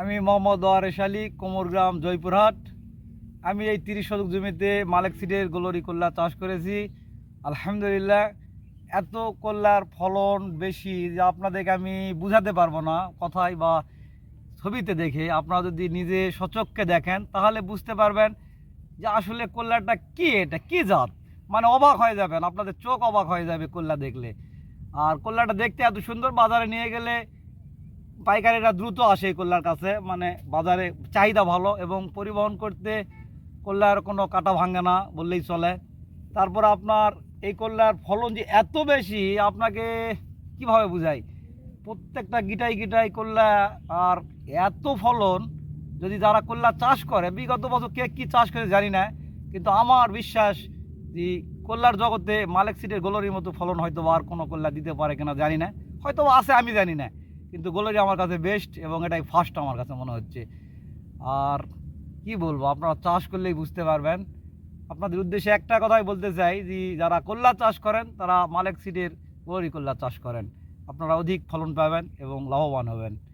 আমি মোহাম্মদ ওয়ারেশ আলী, কোমরগ্রাম, জয়পুরহাট। আমি এই তিরিশ শতক জমিতে মালেক সিডের গোলরি কল্লা চাষ করেছি। আলহামদুলিল্লাহ, এত কল্লার ফলন বেশি যে আপনাদেরকে আমি বুঝাতে পারব না কথায় বা ছবিতে দেখে। আপনারা যদি নিজে সচক্ষে দেখেন, তাহলে বুঝতে পারবেন যে আসলে কল্যাটা কি এটা, কি জাত? মানে অবাক হয়ে যাবেন, আপনাদের চোখ অবাক হয়ে যাবে কল্যা দেখলে। আর কল্যাটা দেখতে এত সুন্দর, বাজারে নিয়ে গেলে পাইকারিরা দ্রুত আসে কল্যার কাছে মানে বাজারে চাহিদা ভালো এবং পরিবহন করতে কল্যার কোনো কাটা ভাঙে না বললেই চলে। তারপর আপনার এই কল্যার ফলন যে এত বেশি, আপনাকে কীভাবে বুঝাই? প্রত্যেকটা গিটাই গিটাই কল্যা আর এত ফলন, যদি যারা কল্যা চাষ করে, বিগত বছর কে কী চাষ করে জানি না, কিন্তু আমার বিশ্বাস যে কল্যার জগতে মালেক সিটের গোলরির মতো ফলন হয়তো আর কোনো কল্যা দিতে পারে কিনা জানি না। হয়তো আছে, আমি জানি না। কিন্তু গোলরি আমার কাছে বেস্ট এবং এটাই ফার্স্ট আমার কাছে মনে হচ্ছে। আর কি বলব, আপনারা চাষ করলেই বুঝতে পারবেন। আপনাদের উদ্দেশ্যে একটা কথাই বলতে চাই যে, যারা কল্লা চাষ করেন, তারা মালেক সিডের গোলরি কল্লা চাষ করেন। আপনারা অধিক ফলন পাবেন এবং লাভবান হবেন।